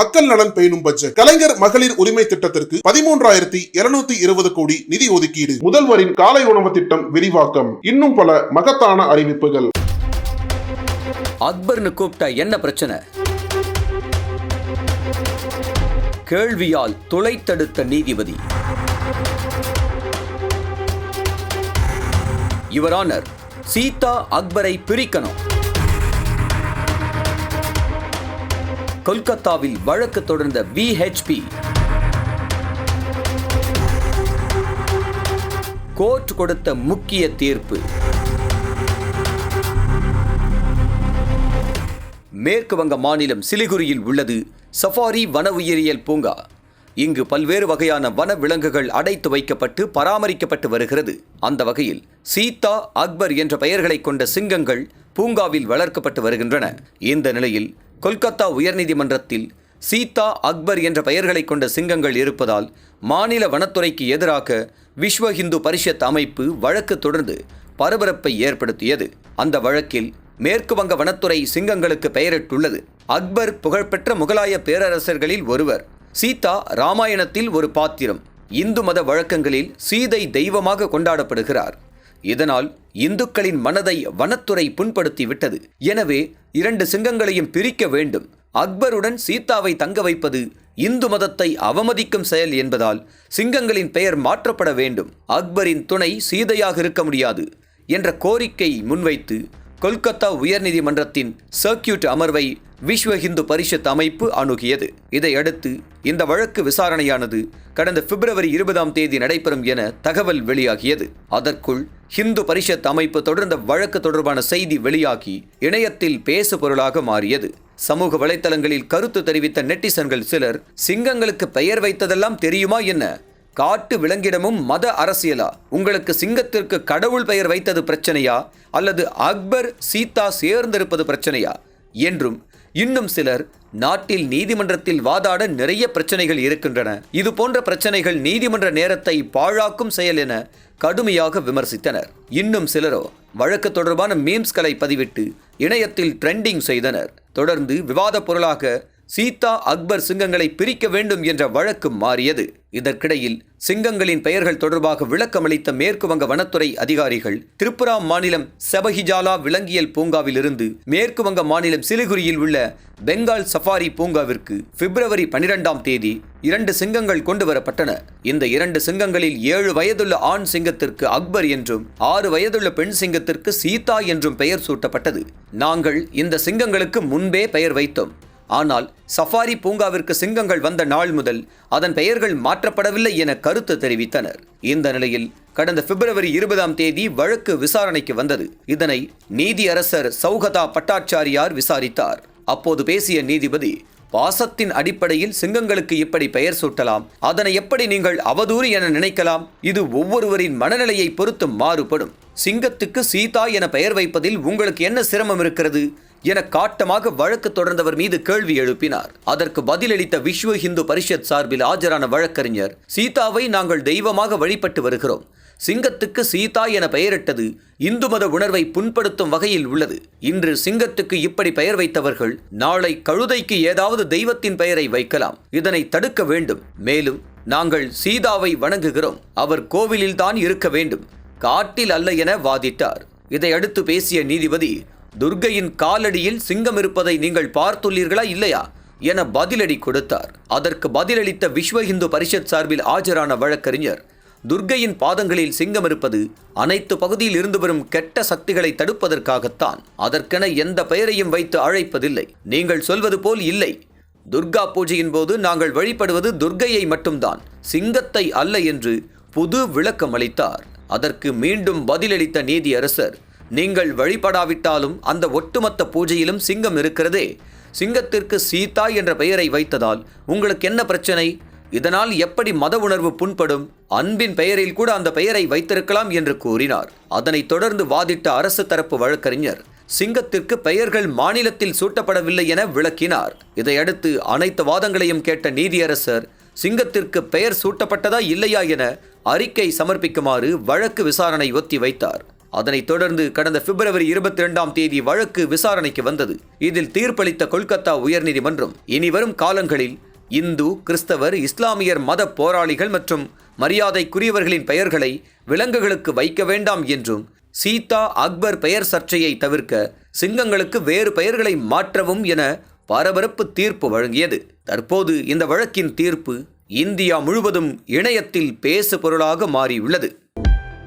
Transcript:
மக்கள் நலன் பேணும் பட்ஜெட். கலைஞர் மகளிர் உரிமை திட்டத்திற்கு பதிமூன்றாயிரத்தி இருநூத்தி இருபது கோடி நிதி ஒதுக்கீடு. முதல்வரின் காலை உணவு திட்டம் விரிவாக்கம். இன்னும் பல மகத்தான அறிவிப்புகள். அக்பர்னு கூப்பிட்டா என்ன பிரச்சனை? கேள்வியால் துளைத்தடுத்த நீதிபதி. இவரானர் சீதா அக்பரை பிரிக்கணும். கொல்கத்தாவில் வழக்கு தொடர்ந்த விஹெச்பி கோர்ட் கொடுத்த முக்கிய தீர்ப்பு. மேற்கு வங்க மாநிலம் சிலிகுரியில் உள்ளது சஃபாரி வன உயிரியல் பூங்கா. இங்கு பல்வேறு வகையான வன விலங்குகள் அடைத்து வைக்கப்பட்டு பராமரிக்கப்பட்டு வருகிறது. அந்த வகையில் சீதா அக்பர் என்ற பெயர்களைக் கொண்ட சிங்கங்கள் பூங்காவில் வளர்க்கப்பட்டு வருகின்றன. இந்த நிலையில் கொல்கத்தா உயர்நீதிமன்றத்தில் சீதா அக்பர் என்ற பெயர்களைக் கொண்ட சிங்கங்கள் இருப்பதால் மாநில வனத்துறைக்கு எதிராக விஸ்வ ஹிந்து பரிஷத் அமைப்பு வழக்கு தொடர்ந்து பரபரப்பை ஏற்படுத்தியது. அந்த வழக்கில் மேற்கு வங்க வனத்துறை சிங்கங்களுக்கு பெயரிட்டுள்ளது. அக்பர் புகழ்பெற்ற முகலாய பேரரசர்களில் ஒருவர் சீதா ராமாயணத்தில் ஒரு பாத்திரம் இந்து மத வழக்கங்களில் சீதை தெய்வமாக கொண்டாடப்படுகிறார். இதனால் இந்துக்களின் மனதை வனத்துறை புண்படுத்தி விட்டது எனவே இரண்டு சிங்கங்களையும் பிரிக்க வேண்டும். அக்பருடன் சீதாவை தங்க வைப்பது இந்து மதத்தை அவமதிக்கும் செயல் என்பதால் சிங்கங்களின் பெயர் மாற்றப்பட வேண்டும். அக்பரின் துணை சீதையாக இருக்க முடியாது என்ற கோரிக்கை முன்வைத்து கொல்கத்தா உயர்நீதிமன்றத்தின் சர்க்கியூட் அமர்வை விஸ்வ இந்து பரிஷத் அமைப்பு அணுகியது. இதையடுத்து இந்த வழக்கு விசாரணையானது கடந்த பிப்ரவரி இருபதாம் தேதி நடைபெறும் என தகவல் வெளியாகியது. அதற்குள் ஹிந்து பரிஷத் அமைப்பு தொடர்ந்த வழக்கு தொடர்பான செய்தி வெளியாகி இணையத்தில் பேசு பொருளாக மாறியது. சமூக வலைத்தளங்களில் கருத்து தெரிவித்த நெட்டிசன்கள் சிலர் சிங்கங்களுக்கு பெயர் வைத்ததெல்லாம் தெரியுமா என்ன? காட்டு விலங்கிடமும் மத அரசியலா? உங்களுக்கு சிங்கத்திற்கு கடவுள் பெயர் வைத்தது பிரச்சனையா? அல்லது அக்பர் சீதா சேர்ந்திருப்பது பிரச்சனையா? என்றும் இன்னும் சிலர் நாட்டில் நீதிமன்றத்தில் வாதாட நிறைய பிரச்சனைகள் இருக்கின்றன. இது போன்ற பிரச்சனைகள் நீதிமன்ற நேரத்தை பாழாக்கும் செயல் என கடுமையாக விமர்சித்தனர். இன்னும் சிலரோ வழக்கு தொடர்பான மீம்ஸ்களை பதிவிட்டு இணையத்தில் ட்ரெண்டிங் செய்தனர். தொடர்ந்து விவாத பொருளாக சீதா அக்பர் சிங்கங்களை பிரிக்க வேண்டும் என்ற வழக்கு மாறியது. இதற்கிடையில் சிங்கங்களின் பெயர்கள் தொடர்பாக விளக்கமளித்த மேற்கு வங்க வனத்துறை அதிகாரிகள் திரிபுரா மாநிலம் செபஹிஜாலா விலங்கியல் பூங்காவிலிருந்து மேற்குவங்க மாநிலம் சிலிகுரியில் உள்ள பெங்கால் சஃபாரி பூங்காவிற்கு பிப்ரவரி பனிரெண்டாம் தேதி இரண்டு சிங்கங்கள் கொண்டு வரப்பட்டன. இந்த இரண்டு சிங்கங்களில் ஏழு வயதுள்ள ஆண் சிங்கத்திற்கு அக்பர் என்றும் ஆறு வயதுள்ள பெண் சிங்கத்திற்கு சீதா என்றும் பெயர் சூட்டப்பட்டது. நாங்கள் இந்த சிங்கங்களுக்கு முன்பே பெயர் வைத்தோம். ஆனால் சஃபாரி பூங்காவிற்கு சிங்கங்கள் வந்த நாள் முதல் அதன் பெயர்கள் மாற்றப்படவில்லை என கருத்து தெரிவித்தனர். இந்த நிலையில் கடந்த பிப்ரவரி இருபதாம் தேதி வழக்கு விசாரணைக்கு வந்தது. இதனை நீதியரசர் சௌகதா பட்டாச்சாரியார் விசாரித்தார். அப்போது பேசிய நீதிபதி பாசத்தின் அடிப்படையில் சிங்கங்களுக்கு இப்படி பெயர் சூட்டலாம் அதனை எப்படி நீங்கள் அவதூறு என நினைக்கலாம்? இது ஒவ்வொருவரின் மனநிலையை பொறுத்து மாறுபடும். சிங்கத்துக்கு சீதா என பெயர் வைப்பதில் உங்களுக்கு என்ன சிரமம் இருக்கிறது? என காட்டமாக வழக்கு தொடர்ந்தவர் மீது கேள்வி எழுப்பினார். அதற்கு பதிலளித்த விஸ்வ இந்து பரிஷத் சார்பில் ஆஜரான வழக்கறிஞர் சீதாவை நாங்கள் தெய்வமாக வழிபட்டு வருகிறோம். சிங்கத்துக்கு சீதா என பெயரிட்டது இந்து மத உணர்வை புண்படுத்தும் வகையில் உள்ளது. இன்று சிங்கத்துக்கு இப்படி பெயர் வைத்தவர்கள் நாளை கழுதைக்கு ஏதாவது தெய்வத்தின் பெயரை வைக்கலாம். இதனை தடுக்க வேண்டும். மேலும் நாங்கள் சீதாவை வணங்குகிறோம். அவர் கோவிலில்தான் இருக்க வேண்டும். காட்டில் அல்ல என வாதிட்டார். இதையடுத்து பேசிய நீதிபதி துர்கையின் காலடியில் சிங்கம் இருப்பதை நீங்கள் பார்த்துள்ளீர்களா இல்லையா? என பதிலடி கொடுத்தார். அதற்கு பதிலளித்த விஸ்வ இந்து பரிஷத் சார்பில் ஆஜரான வழக்கறிஞர் துர்கையின் பாதங்களில் சிங்கம் இருப்பது அனைத்து பகுதியில் இருந்து வரும் கெட்ட சக்திகளை தடுப்பதற்காகத்தான். அதற்கென எந்த பெயரையும் வைத்து அழைப்பதில்லை. நீங்கள் சொல்வது போல் இல்லை. துர்கா பூஜையின் போது நாங்கள் வழிபடுவது துர்கையை மட்டும்தான். சிங்கத்தை அல்ல என்று புது விளக்கம் அளித்தார். அதற்கு மீண்டும் பதிலளித்த நீதியரசர் நீங்கள் வழிபடாவிட்டாலும் அந்த ஒட்டுமொத்த பூஜையிலும் சிங்கம் இருக்கிறதே. சிங்கத்திற்கு சீதா என்ற பெயரை வைத்ததால் உங்களுக்கு என்ன பிரச்சனை? இதனால் எப்படி மத உணர்வு புண்படும்? அன்பின் பெயரில் கூட அந்த பெயரை வைத்திருக்கலாம் என்று கூறினார். அதனைத் தொடர்ந்து வாதிட்ட அரசு தரப்பு வழக்கறிஞர் சிங்கத்திற்கு பெயர்கள் மாநிலத்தில் சூட்டப்படவில்லை என விளக்கினார். இதையடுத்து அனைத்து வாதங்களையும் கேட்ட நீதியரசர் சிங்கத்திற்கு பெயர் சூட்டப்பட்டதா இல்லையா என அறிக்கை சமர்ப்பிக்குமாறு வழக்கு விசாரணை ஒத்தி வைத்தார் அதனைத் தொடர்ந்து கடந்த பிப்ரவரி இருபத்தி இரண்டாம் தேதி வழக்கு விசாரணைக்கு வந்தது. இதில் தீர்ப்பளித்த கொல்கத்தா உயர்நீதிமன்றம் இனிவரும் காலங்களில் இந்து கிறிஸ்தவர் இஸ்லாமியர் மத போராளிகள் மற்றும் மரியாதைக்குரியவர்களின் பெயர்களை விலங்குகளுக்கு வைக்க வேண்டாம் என்றும் சீதா அக்பர் பெயர் சர்ச்சையை தவிர்க்க சிங்கங்களுக்கு வேறு பெயர்களை மாற்றவும் என பரபரப்பு தீர்ப்பு வழங்கியது. தற்போது இந்த வழக்கின் தீர்ப்பு இந்தியா முழுவதும் இணையத்தில் பேசு பொருளாக மாறியுள்ளது.